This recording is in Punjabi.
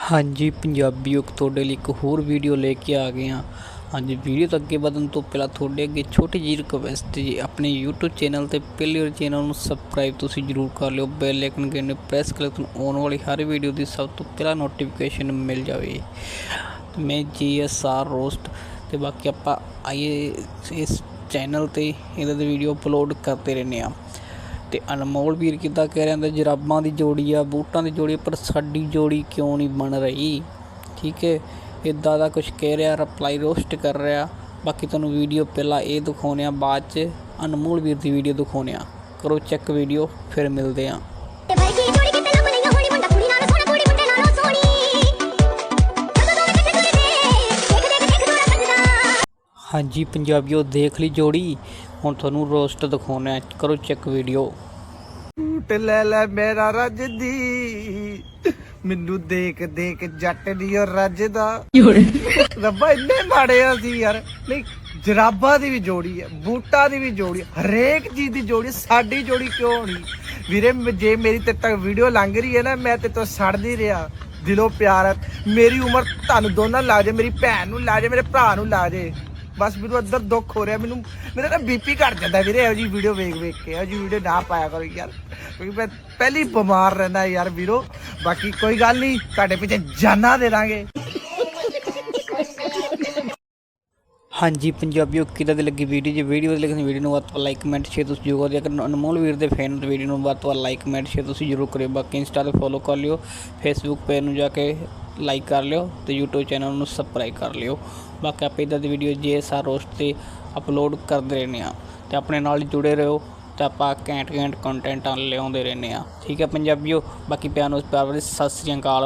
ਹਾਂਜੀ ਪੰਜਾਬੀਓ ਤੁਹਾਡੇ ਲਈ ਇੱਕ ਹੋਰ ਵੀਡੀਓ ਲੈ ਕੇ ਆ ਗਏ ਹਾਂ। ਹਾਂਜੀ ਵੀਡੀਓ ਤੋਂ ਅੱਗੇ ਵਧਣ ਤੋਂ ਪਹਿਲਾਂ ਤੁਹਾਡੇ ਅੱਗੇ ਛੋਟੀ ਜਿਹੀ ਰਿਕਵੈਸਟ ਜੀ, ਆਪਣੇ YouTube ਚੈਨਲ ਤੇ ਪਹਿਲੇ ਵਾਰ ਚੈਨਲ ਨੂੰ ਸਬਸਕ੍ਰਾਈਬ ਤੁਸੀਂ ਜਰੂਰ ਕਰ ਲਿਓ। ਬੈਲ ਆਈਕਨ ਘੰਟੇ ਪ੍ਰੈਸ ਕਰ ਤੁਹਾਨੂੰ ਆਉਣ ਵਾਲੀ ਹਰ ਵੀਡੀਓ ਦੀ ਸਭ ਤੋਂ ਪਹਿਲਾਂ ਨੋਟੀਫਿਕੇਸ਼ਨ ਮਿਲ ਜਾਵੇ। ਤੇ ਮੈਂ ਜੀਐਸਆਰ ਰੋਸਟ ਤੇ ਬਾਕੀ ਆਪਾਂ ਆਈਏ ਇਸ ਚੈਨਲ ਤੇ, ਇਹਦਾ ਦੀ ਵੀਡੀਓ ਅਪਲੋਡ ਕਰਦੇ ਰਹਿੰਦੇ ਆ ਤੇ ਅਨਮੋਲ ਵੀਰ ਕਿੱਦਾਂ ਕਹਿ ਰਿਹਾ ਹੁੰਦਾ ਜਰਾਬਾਂ ਦੀ ਜੋੜੀ ਆ ਬੂਟਾਂ ਦੀ ਜੋੜੀ ਪਰ ਸਾਡੀ ਜੋੜੀ ਕਿਉਂ ਨਹੀਂ ਬਣ ਰਹੀ? ਠੀਕ ਹੈ? ਇਦਾਂ ਦਾ ਕੁਝ ਕਹਿ ਰਿਹਾ ਰਿਪਲਾਈ ਰੋਸਟ ਕਰ ਰਿਹਾ। ਬਾਕੀ ਤੁਹਾਨੂੰ ਵੀਡੀਓ ਪਹਿਲਾਂ ਇਹ ਦਿਖਾਉਂਦੇ ਆ ਬਾਅਦ ਚ ਅਨਮੋਲ ਵੀਰ ਦੀ ਵੀਡੀਓ ਦਿਖਾਉਂਦੇ ਆ ਕਰੋ ਚੈੱਕ ਵੀਡੀਓ ਫਿਰ ਮਿਲਦੇ ਆ ਹਾਂਜੀ ਪੰਜਾਬੀਓ ਦੇਖ ਲਈ ਜੋੜੀ। ਹੁਣ ਤੁਹਾਨੂੰ ਰੋਸਟ ਦਿਖਾਉਂਦੇ ਆ ਕਰੋ ਚੈੱਕ ਵੀਡੀਓ ਝੂਟ ਲੈ ਲੈ ਮੇਰਾ ਰੱਜਦੀ ਮੈਨੂੰ ਦੇਖ ਦੇਖ ਜੱਟ ਦੀ ਉਹ ਰੱਜਦਾ ਰੱਬਾ ਇੰਨੇ ਮਾੜੇ ਆ ਸੀ ਯਾਰ। ਨਹੀਂ ਜਰਾਬਾਂ ਦੀ ਵੀ ਜੋੜੀ ਹੈ ਬੂਟਾਂ ਦੀ ਵੀ ਜੋੜੀ ਹੈ, ਹਰੇਕ ਚੀਜ਼ ਦੀ ਜੋੜੀ ਸਾਡੀ ਜੋੜੀ ਕਿਉਂ ਹੋਣੀ? ਵੀਰੇ ਜੇ ਮੇਰੀ ਤੇ ਤੱਕ ਵੀਡੀਓ ਲੰਘ ਰਹੀ ਹੈ ਨਾ ਮੈਂ ਤੇ ਤੋਂ ਸੜ ਨਹੀਂ ਰਿਹਾ। ਦਿਲੋਂ ਪਿਆਰ ਹੈ ਮੇਰੀ ਉਮਰ ਤੁਹਾਨੂੰ ਦੋਨਾਂ ਨੂੰ ਲਾ ਜੇ ਮੇਰੀ ਭੈਣ ਨੂੰ ਲਾ ਜੇ ਮੇਰੇ ਭਰਾ ਨੂੰ ਲਾ ਜੇ। ਬਸ ਮੈਨੂੰ ਅੰਦਰ ਦੁੱਖ ਹੋ ਰਿਹਾ, ਮੈਨੂੰ, ਮੇਰਾ ਨਾ ਬੀਪੀ ਘਟ ਜਾਂਦਾ ਵੀਰੇ, ਇਹੋ ਜੀ ਵੀਡੀਓ ਵੇਖ ਵੇਖ ਕੇ, ਇਹੋ ਜੀ ਵੀਡੀਓ ਨਾ ਪਾਇਆ ਕਰੋ ਯਾਰ। ਕਿਉਂਕਿ ਮੈਂ ਪਹਿਲੀ ਬਿਮਾਰ ਰਹਿੰਦਾ ਯਾਰ ਵੀਰੋ। ਬਾਕੀ ਕੋਈ ਗੱਲ ਨਹੀਂ, ਤੁਹਾਡੇ ਪਿੱਛੇ ਜਾਨਾਂ ਦੇ ਦਾਂਗੇ। ਹਾਂਜੀ, ਪੰਜਾਬੀਓ ਕਿੱਦਾਂ ਦੀ ਲੱਗੀ ਵੀਡੀਓ? ਜੇ ਵੀਡੀਓ ਵਧੀਆ ਲੱਗੀ ਵੀਡੀਓ ਨੂੰ ਵੱਧ ਤੋਂ ਲਾਈਕ ਕਮੈਂਟ ਸ਼ੇਅਰ ਤੁਸੀਂ ਜਰੂਰ ਕਰਿਓ ਅਗਰ ਅਨਮੋਲ ਵੀਰ ਦੇ ਫੈਨ ਹੋ ਵੀਡੀਓ ਨੂੰ ਵੱਧ ਤੋਂ ਵੱਧ ਲਾਈਕ ਕਮੈਂਟ ਸ਼ੇਅਰ ਤੁਸੀਂ ਜਰੂਰ ਕਰਿਓ। ਬਾਕੀ ਇੰਸਟਾ ਤੇ ਫੋਲੋ ਕਰ ਲਿਓ। ਫੇਸਬੁੱਕ ਪੇਜ ਨੂੰ ਜਾ ਕੇ ਲਾਈਕ ਕਰ ਲਿਓ ਤੇ YouTube ਚੈਨਲ ਨੂੰ ਸਬਸਕ੍ਰਾਈਬ ਕਰ ਲਿਓ। ਬਾਕੀ ਆਪਾਂ ਇਦਾਂ ਦੀ ਵੀਡੀਓ ਜੇਐਸਆਰ ਰੋਸਟ ਤੇ ਅਪਲੋਡ ਕਰਦੇ ਰਹਿੰਦੇ ਆ ਤੇ ਆਪਣੇ ਨਾਲ ਜੁੜੇ ਰਹੋ ਤੇ ਆਪਾਂ ਘੈਂਟ ਘੈਂਟ ਕੰਟੈਂਟ ਲਿਆਉਂਦੇ ਰਹਿੰਦੇ ਆ ਠੀਕ ਹੈ ਪੰਜਾਬੀਓ, ਬਾਕੀ ਪਿਆਰ ਨੂੰ ਪਿਆਰ ਵਾਲੀ ਸਤਿ ਸ੍ਰੀ ਅਕਾਲ।